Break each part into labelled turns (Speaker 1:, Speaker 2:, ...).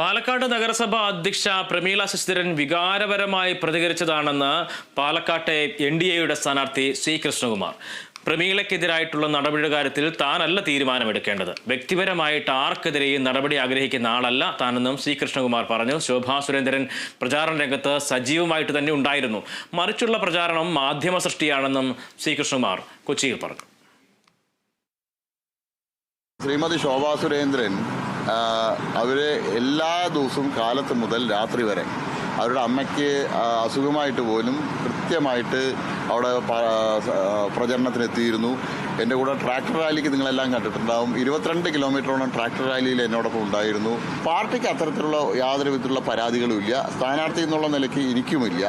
Speaker 1: പാലക്കാട് നഗരസഭ അധ്യക്ഷ പ്രമീള ശശിധരൻ വികാരപരമായി പ്രതികരിച്ചതാണെന്ന് പാലക്കാട്ടെ എൻ ഡി എയുടെ സ്ഥാനാർത്ഥി സി കൃഷ്ണകുമാർ. പ്രമീളയ്ക്കെതിരായിട്ടുള്ള നടപടിയുടെ കാര്യത്തിൽ താനല്ല തീരുമാനമെടുക്കേണ്ടത്. വ്യക്തിപരമായിട്ട് ആർക്കെതിരെയും നടപടി ആഗ്രഹിക്കുന്ന ആളല്ല താനെന്നും സി കൃഷ്ണകുമാർ പറഞ്ഞു. ശോഭാ സുരേന്ദ്രൻ പ്രചാരണ രംഗത്ത് സജീവമായിട്ട് തന്നെ ഉണ്ടായിരുന്നു. മറിച്ചുള്ള പ്രചാരണം മാധ്യമ സൃഷ്ടിയാണെന്നും സി കൃഷ്ണകുമാർ കൊച്ചിയിൽ പറഞ്ഞു.
Speaker 2: ശ്രീമതി ശോഭാ സുരേന്ദ്രൻ ആ, അവർ എല്ലാ ദിവസവും കാലത്ത് മുതൽ രാത്രി വരെ അവരുടെ അമ്മയ്ക്ക് അസുഖമായിട്ട് പോലും കൃത്യമായിട്ട് അവിടെ പ്രചരണത്തിനെത്തിയിരുന്നു. എന്റെ കൂടെ ട്രാക്ടർ റാലിക്ക് നിങ്ങളെല്ലാം കണ്ടിട്ടുണ്ടാവും. ഇരുപത്തിരണ്ട് കിലോമീറ്ററോളം ട്രാക്ടർ റാലിയിൽ എന്നോടൊപ്പം ഉണ്ടായിരുന്നു. പാർട്ടിക്ക് അത്തരത്തിലുള്ള യാതൊരു വിധത്തിലുള്ള പരാതികളും ഇല്ല. സ്ഥാനാർത്ഥി എന്നുള്ള നിലയ്ക്ക് എനിക്കുമില്ല.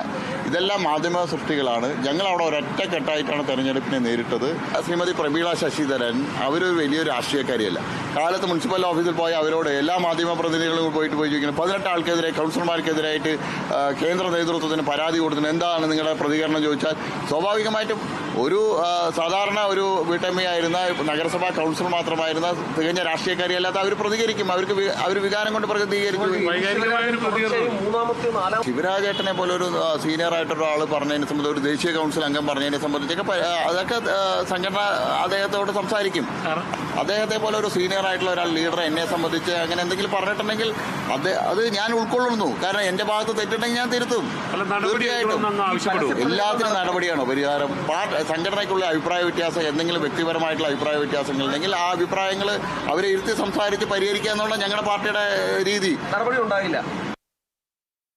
Speaker 2: ഇതെല്ലാം മാധ്യമ സൃഷ്ടികളാണ്. ഞങ്ങൾ അവിടെ ഒരൊറ്റക്കെട്ടായിട്ടാണ് തെരഞ്ഞെടുപ്പിനെ നേരിട്ടത്. ശ്രീമതി പ്രമീള ശശിധരൻ അവരൊരു വലിയ രാഷ്ട്രീയക്കാരിയല്ല. കാലത്ത് മുനിസിപ്പൽ ഓഫീസിൽ പോയി അവരോട് എല്ലാ മാധ്യമ പ്രതിനിധികളും പോയിട്ട് പോയി ചോദിക്കുന്നത് പതിനെട്ട് ആൾക്കെതിരെ കൗൺസിലർമാർക്കെതിരായിട്ട് കേന്ദ്ര നേതൃത്വത്തിന് പരാതി കൊടുക്കുന്നത് എന്താണ് നിങ്ങളുടെ പ്രതികരണം? ചോദിച്ചാൽ സ്വാഭാവികമായിട്ടും ഒരു സാധാരണ ഒരു വീട്ടമ്മയായിരുന്ന നഗരസഭാ കൗൺസിലർ മാത്രമായിരുന്ന തികഞ്ഞ രാഷ്ട്രീയക്കാരിയല്ലാത്ത അവർ പ്രതികരിക്കും. അവർക്ക് അവർ വികാരം കൊണ്ട് പ്രതികരിക്കും. ശിവരാജേട്ടനെ പോലെ ഒരു സീനിയർ ആയിട്ട് ഒരാൾ പറഞ്ഞതിനെ സംബന്ധിച്ച് ഒരു ദേശീയ കൗൺസിൽ അംഗം പറഞ്ഞതിനെ സംബന്ധിച്ചൊക്കെ അതൊക്കെ സംഘടന അദ്ദേഹത്തോട് സംസാരിക്കും. അദ്ദേഹത്തെ പോലെ ഒരു സീനിയർ ആയിട്ടുള്ള ഒരാൾ ലീഡർ എന്നെ സംബന്ധിച്ച് അങ്ങനെ എന്തെങ്കിലും പറഞ്ഞിട്ടുണ്ടെങ്കിൽ അത് അത് ഞാൻ ഉൾക്കൊള്ളുന്നു. കാരണം എന്റെ ഭാഗത്ത് തെറ്റുണ്ടെങ്കിൽ ഞാൻ തിരുത്തും.
Speaker 3: തീർച്ചയായിട്ടും.
Speaker 2: എല്ലാത്തിനും നടപടി നടപടിയാണ് പരിഹാരം? പാർട്ടി സംഘടനയ്ക്കുള്ള അഭിപ്രായ വ്യത്യാസം എന്തെങ്കിലും വ്യക്തിപരമായിട്ടുള്ള അഭിപ്രായ വ്യത്യാസങ്ങൾ ഉണ്ടെങ്കിൽ ആ അഭിപ്രായങ്ങൾ അവരെ ഇരുത്തി സംസാരിച്ച് പരിഹരിക്കുക എന്നുള്ള ഞങ്ങളുടെ പാർട്ടിയുടെ രീതി.
Speaker 4: നടപടി ഉണ്ടായില്ല.